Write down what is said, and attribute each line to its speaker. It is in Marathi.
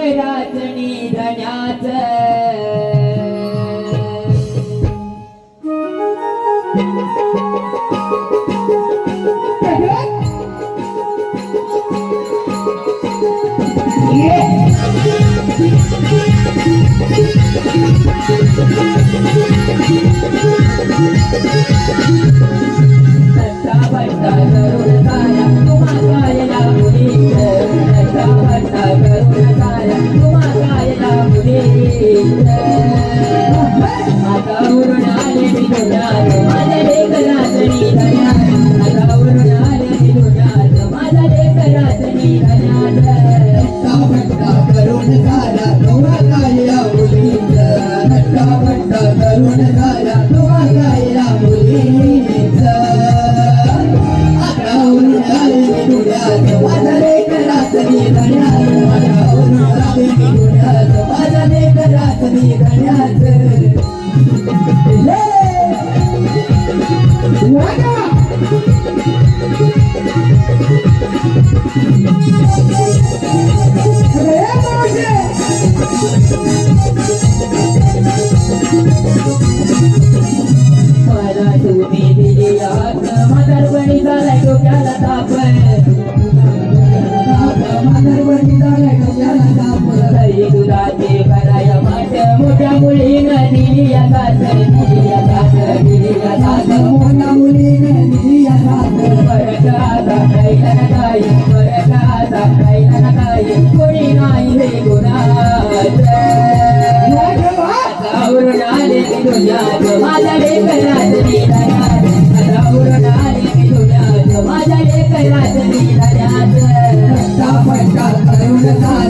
Speaker 1: ധന്യരാജനി ധന്യാച Thank you. Thank you. मला तुम्ही दिली हात म्हातारपणी झालाय डोक्याला ताप मोठ्या मुलीनं दिली या साथ दिली या साथ दिली या साथ मोठ्या मुलीनं दिली या साथ परत आता खायला ना काही परत आता खायला ना काही कोणी नाही हे गुणाचं आवरून आले मी दुनियात माझ्या लेकरात निरायात आवरून आले मी दुनियात माझ्या लेकरात रस्ता पट्टा करून सारा